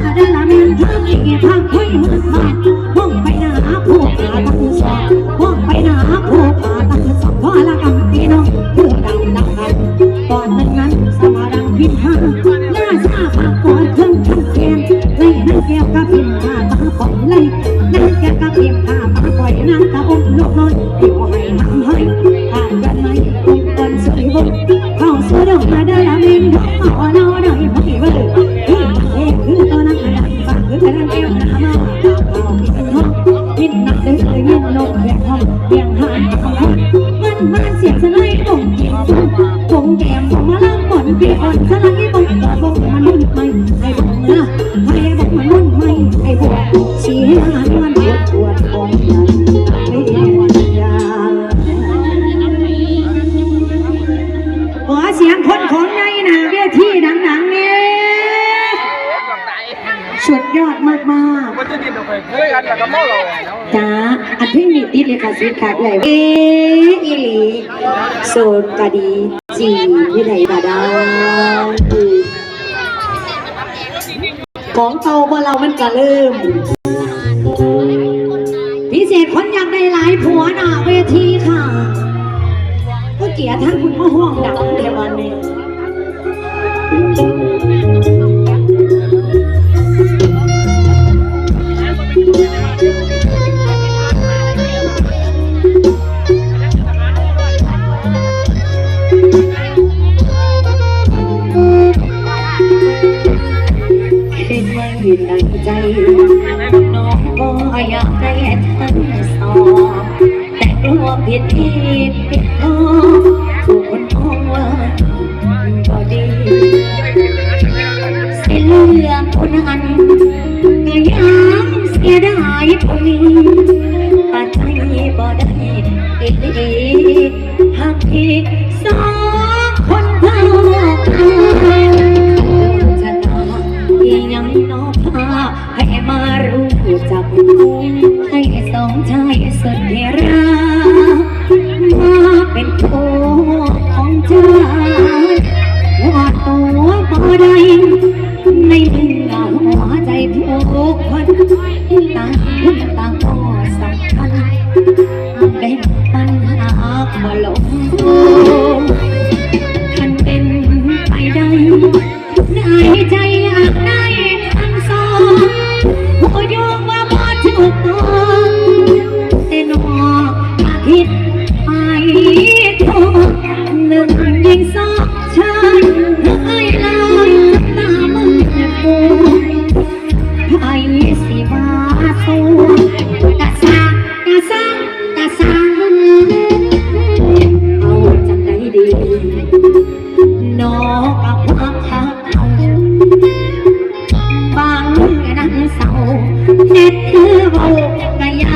เด้อบ่มันไม่ออกดองดานดองดานดงนั่นเด้อก็เห็นเป็นดงซอยสนานยังก็ยังคนเอิ้นนั่งนอกกะตาคอยตาตอนเสียงหาทางน้ำตัวเราหลับทุกพักยอดอยู่สีตาเสียงมาเห็นเราเสียไหลลงบนทางนั่งเลยกระมันทำให้จิตสองอันคันิ่งบานขอบหลังทิพย์มอดทางอาเตียก่อนเดินลงมาหาวกเดินละเมนทางคุยมืดบานห้องไปหน้าผู้ขาตั้งสองห้องไปหน้าผู้ขาตั้งสองพอละกำพี่น้องเพื่อดำดังกันตอนนั้นนั้นสมารังพิมพ์ห้าหน้าชาปากก่อนเครื่องเทียนเลยนั่งแก้วกับพิมพ์ห้าตาปล่อยเลยนั่งแก้วกับพิมพ์ห้าตาปล่อยนั่งตาอมลูกน้อยอยู่ให้หังให้ผ่านกันไหมองค์กันสวยบุกเข้าสู่ดอกมาได้ละเมนหัวเอาเนาได้ไม่เว้ยคือเมันมันเสียงสลายคงเกี่ยวคงแก้มของมาลังบ่อนปียอ่อนสลายบ่งบ่งมันนุ่นไม่ให้บ่งนะไอ้บ่งมันนุ่นไม่ให้บ่งชี้หานมันปวดปวดของใจไม่วันยาขอเสียงคนของในหนาเวทีดังๆเนี่ยสุด ยอดมากมันจะดินออกไปเฮ้ยอันละก็เมาเราๆจ้าอันที่มีติดเลยค่ะสิขาดเลยเออีหลีโซนกะดีจีวิไลบาดาของเก่าบ่เรามันกะเริ่มพิเศษคนอยากได้หลายผัวหน้าเวทีค่ะก็เกียรติท่านคุณพ่อห้องดังเทวันนี้ เป็นไว้ในใจน้องก็อยากได้ทั้งสองแต่กลัวผิดที่ผิดทองถูกคนมองว่าก็ดีเสียเรื่องคนนั้นก็ยังเสียดายคนนี้ตัดใจบ่ได้อีกดีหากที่สอง สุดที่รามาเป็นโอของเจ้าว่าตัวบ่ได้ในเมื่อหัวใจทุกคนต่างคนต่างก็สำคัญเป็นปัญหาบ่ลง ศร้